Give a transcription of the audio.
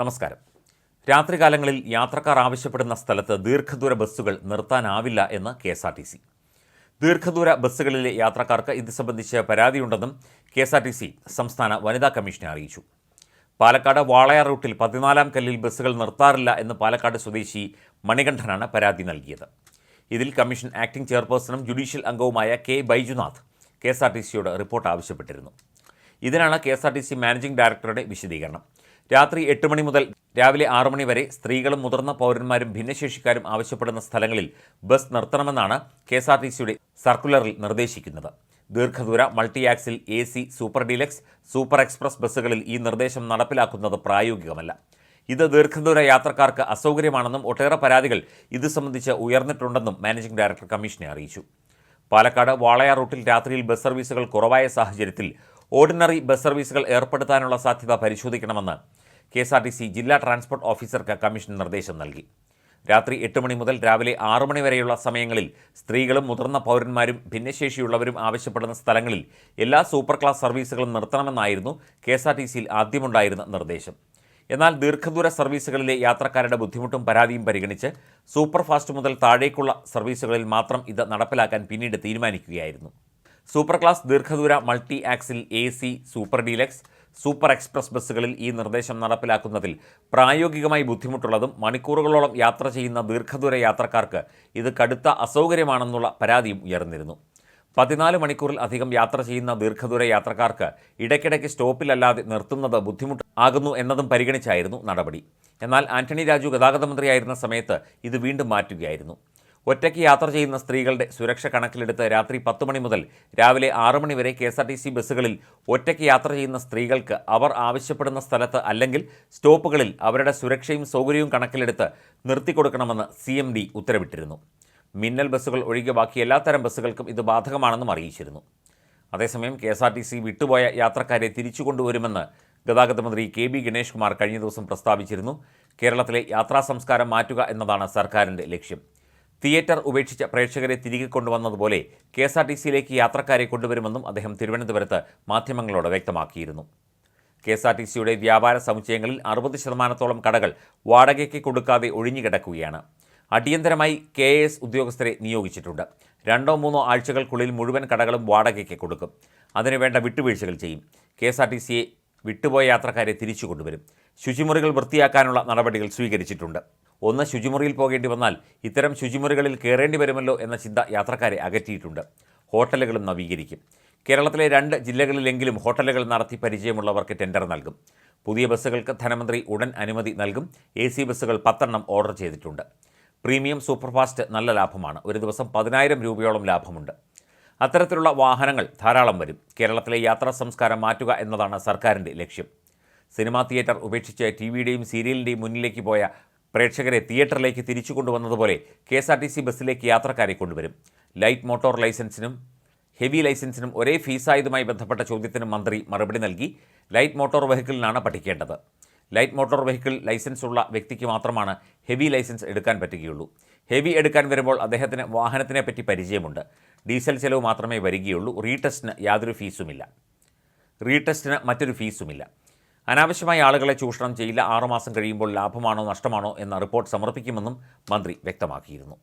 നമസ്കാരം. രാത്രികാലങ്ങളിൽ യാത്രക്കാർ ആവശ്യപ്പെടുന്ന സ്ഥലത്ത് ദീർഘദൂര ബസ്സുകൾ നിർത്താനാവില്ല എന്ന് K S R T C. ദീർഘദൂര ബസ്സുകളിലെ യാത്രക്കാർക്ക് ഇത് സംബന്ധിച്ച് പരാതിയുണ്ടെന്നും K S R T C സംസ്ഥാന വനിതാ കമ്മീഷനെ അറിയിച്ചു. പാലക്കാട് വാളയാർ റൂട്ടിൽ പതിനാലാം കല്ലിൽ ബസ്സുകൾ നിർത്താറില്ല എന്ന് പാലക്കാട് സ്വദേശി മണികണ്ഠനാണ് പരാതി നൽകിയത്. ഇതിൽ കമ്മീഷൻ ആക്ടിംഗ് ചെയർപേഴ്സണും ജുഡീഷ്യൽ അംഗവുമായ K Baijunath K S R T സിയോട് report ആവശ്യപ്പെട്ടിരുന്നു. ഇതിനാണ് K S R T C managing ഡയറക്ടറുടെ വിശദീകരണം. രാത്രി എട്ട് മണി മുതൽ രാവിലെ ആറ് മണി വരെ സ്ത്രീകളും മുതിർന്ന പൗരന്മാരും ഭിന്നശേഷിക്കാരും ആവശ്യപ്പെടുന്ന സ്ഥലങ്ങളിൽ ബസ് നിർത്തണമെന്നാണ് കെ എസ് ആർ ടി സിയുടെ സർക്കുലറിൽ നിർദ്ദേശിക്കുന്നത്. ദീർഘദൂര multi axle A C super deluxe super express ബസ്സുകളിൽ ഈ നിർദ്ദേശം നടപ്പിലാക്കുന്നത് പ്രായോഗികമല്ല. ഇത് ദീർഘദൂര യാത്രക്കാർക്ക് അസൗകര്യമാണെന്നും ഒട്ടേറെ പരാതികൾ ഇത് സംബന്ധിച്ച് ഉയർന്നിട്ടുണ്ടെന്നും മാനേജിംഗ് ഡയറക്ടർ കമ്മീഷനെ അറിയിച്ചു. പാലക്കാട് വാളയാർ റൂട്ടിൽ രാത്രിയിൽ ബസ് സർവീസുകൾ കുറവായ സാഹചര്യത്തിൽ ഓർഡിനറി ബസ് സർവീസുകൾ ഏർപ്പെടുത്താനുള്ള സാധ്യത പരിശോധിക്കണമെന്ന് K S R T C ജില്ലാ ട്രാൻസ്പോർട്ട് ഓഫീസർക്ക് കമ്മീഷൻ നിർദ്ദേശം നൽകി. രാത്രി എട്ട് മണി മുതൽ രാവിലെ ആറു മണി വരെയുള്ള സമയങ്ങളിൽ സ്ത്രീകളും മുതിർന്ന പൗരന്മാരും ഭിന്നശേഷിയുള്ളവരും ആവശ്യപ്പെടുന്ന സ്ഥലങ്ങളിൽ എല്ലാ സൂപ്പർ ക്ലാസ് സർവീസുകളും നിർത്തണമെന്നായിരുന്നു കെ എസ് ആർ ടി സിയിൽ ആദ്യമുണ്ടായിരുന്ന നിർദ്ദേശം. എന്നാൽ ദീർഘദൂര സർവീസുകളിലെ യാത്രക്കാരുടെ ബുദ്ധിമുട്ടും പരാതിയും പരിഗണിച്ച് സൂപ്പർ ഫാസ്റ്റ് മുതൽ താഴേക്കുള്ള സർവീസുകളിൽ മാത്രം ഇത് നടപ്പിലാക്കാൻ പിന്നീട് തീരുമാനിക്കുകയായിരുന്നു. സൂപ്പർ ക്ലാസ് ദീർഘദൂര multi axle A C super deluxe super express ബസ്സുകളിൽ ഈ നിർദ്ദേശം നടപ്പിലാക്കുന്നതിൽ പ്രായോഗികമായി ബുദ്ധിമുട്ടുള്ളതും മണിക്കൂറുകളോളം യാത്ര ചെയ്യുന്ന ദീർഘദൂര യാത്രക്കാർക്ക് ഇത് കടുത്ത അസൗകര്യമാണെന്നുള്ള പരാതിയും ഉയർന്നിരുന്നു. പതിനാല് മണിക്കൂറിൽ അധികം യാത്ര ചെയ്യുന്ന ദീർഘദൂര യാത്രക്കാർക്ക് ഇടയ്ക്കിടയ്ക്ക് സ്റ്റോപ്പിലല്ലാതെ നിർത്തുന്നത് ബുദ്ധിമുട്ട് ആകുന്നു എന്നതും പരിഗണിച്ചായിരുന്നു നടപടി. എന്നാൽ ആന്റണി രാജു ഗതാഗത മന്ത്രിയായിരുന്ന സമയത്ത് ഇത് വീണ്ടും മാറ്റുകയായിരുന്നു. ഒറ്റയ്ക്ക് യാത്ര ചെയ്യുന്ന സ്ത്രീകളുടെ സുരക്ഷ കണക്കിലെടുത്ത് രാത്രി പത്ത് മണി മുതൽ രാവിലെ ആറ് മണി വരെ K S R T C ബസ്സുകളിൽ ഒറ്റയ്ക്ക് യാത്ര ചെയ്യുന്ന സ്ത്രീകൾക്ക് അവർ ആവശ്യപ്പെടുന്ന സ്ഥലത്ത് അല്ലെങ്കിൽ സ്റ്റോപ്പുകളിൽ അവരുടെ സുരക്ഷയും സൗകര്യവും കണക്കിലെടുത്ത് നിർത്തിക്കൊടുക്കണമെന്ന് സി എം ഡി ഉത്തരവിട്ടിരുന്നു. മിന്നൽ ബസ്സുകൾ ഒഴികെ ബാക്കി എല്ലാത്തരം ബസ്സുകൾക്കും ഇത് ബാധകമാണെന്നും അറിയിച്ചിരുന്നു. അതേസമയം K S R T C വിട്ടുപോയ യാത്രക്കാരെ തിരിച്ചു കൊണ്ടുവരുമെന്ന് ഗതാഗത മന്ത്രി കെ ബി ഗണേഷ് കുമാർ കഴിഞ്ഞ ദിവസം പ്രസ്താവിച്ചിരുന്നു. കേരളത്തിലെ യാത്രാ സംസ്കാരം മാറ്റുക എന്നതാണ് സർക്കാരിന്റെ ലക്ഷ്യം. തിയേറ്റർ ഉപേക്ഷിച്ച പ്രേക്ഷകരെ തിരികെ കൊണ്ടുവന്നതുപോലെ കെ എസ് ആർ ടി സിയിലേക്ക് യാത്രക്കാരെ കൊണ്ടുവരുമെന്നും അദ്ദേഹം തിരുവനന്തപുരത്ത് മാധ്യമങ്ങളോട് വ്യക്തമാക്കിയിരുന്നു. കെ എസ് ആർ ടി സിയുടെ വ്യാപാര സമുച്ചയങ്ങളിൽ അറുപത് ശതമാനത്തോളം കടകൾ വാടകയ്ക്ക് കൊടുക്കാതെ ഒഴിഞ്ഞുകിടക്കുകയാണ്. അടിയന്തരമായി കെ എസ് ഉദ്യോഗസ്ഥരെ നിയോഗിച്ചിട്ടുണ്ട്. രണ്ടോ മൂന്നോ ആഴ്ചകൾക്കുള്ളിൽ മുഴുവൻ കടകളും വാടകയ്ക്ക് കൊടുക്കും. അതിനുവേണ്ട വിട്ടുവീഴ്ചകൾ ചെയ്യും. കെ എസ് ആർ ടി സിയെ വിട്ടുപോയ യാത്രക്കാരെ തിരിച്ചു കൊണ്ടുവരും. ശുചിമുറികൾ വൃത്തിയാക്കാനുള്ള നടപടികൾ സ്വീകരിച്ചിട്ടുണ്ട്. ഒന്ന് ശുചിമുറിയിൽ പോകേണ്ടി വന്നാൽ ഇത്തരം ശുചിമുറികളിൽ കയറേണ്ടി വരുമല്ലോ എന്ന ചിന്ത യാത്രക്കാരെ അകറ്റിയിട്ടുണ്ട്. ഹോട്ടലുകളും നവീകരിക്കും. കേരളത്തിലെ രണ്ട് ജില്ലകളിലെങ്കിലും ഹോട്ടലുകൾ നടത്തി പരിചയമുള്ളവർക്ക് ടെൻഡർ നൽകും. പുതിയ ബസ്സുകൾക്ക് ധനമന്ത്രി ഉടൻ അനുമതി നൽകും. എ സി ബസ്സുകൾ പത്തെണ്ണം ഓർഡർ ചെയ്തിട്ടുണ്ട്. പ്രീമിയം സൂപ്പർഫാസ്റ്റ് നല്ല ലാഭമാണ്. ഒരു ദിവസം പതിനായിരം രൂപയോളം ലാഭമുണ്ട്. അത്തരത്തിലുള്ള വാഹനങ്ങൾ ധാരാളം വരും. കേരളത്തിലെ യാത്രാ സംസ്കാരം മാറ്റുക എന്നതാണ് സർക്കാരിന്റെ ലക്ഷ്യം. സിനിമാ തിയേറ്റർ ഉപേക്ഷിച്ച് ടി വിയുടെയും സീരിയലിന്റെയും മുന്നിലേക്ക് പോയ പ്രേക്ഷകരെ തിയേറ്ററിലേക്ക് തിരിച്ചു കൊണ്ടുവന്നതുപോലെ K S R T C ബസ്സിലേക്ക് യാത്രക്കാരെ കൊണ്ടുവരും. ലൈറ്റ് മോട്ടോർ ലൈസൻസിനും ഹെവി ലൈസൻസിനും ഒരേ ഫീസായതുമായി ബന്ധപ്പെട്ട ചോദ്യത്തിന് മന്ത്രി മറുപടി നൽകി. ലൈറ്റ് മോട്ടോർ വെഹിക്കിളിനാണ് പഠിക്കേണ്ടത്. ലൈറ്റ് മോട്ടോർ വെഹിക്കിൾ ലൈസൻസ് ഉള്ള വ്യക്തിക്ക് മാത്രമാണ് ഹെവി ലൈസൻസ് എടുക്കാൻ പറ്റുകയുള്ളൂ. ഹെവി എടുക്കാൻ വരുമ്പോൾ അദ്ദേഹത്തിന് വാഹനത്തിനെ പറ്റി പരിചയമുണ്ട്. ഡീസൽ ചെലവ് മാത്രമേ വരികയുള്ളൂ. റീടെസ്റ്റിന് യാതൊരു ഫീസുമില്ല. റീടെസ്റ്റിന് മറ്റൊരു ഫീസുമില്ല. അനാവശ്യമായ ആളുകളെ ചൂഷണം ചെയ്യില്ല. ആറുമാസം കഴിയുമ്പോൾ ലാഭമാണോ നഷ്ടമാണോ എന്ന റിപ്പോർട്ട് സമർപ്പിക്കുമെന്നും മന്ത്രി വ്യക്തമാക്കിയിരുന്നു.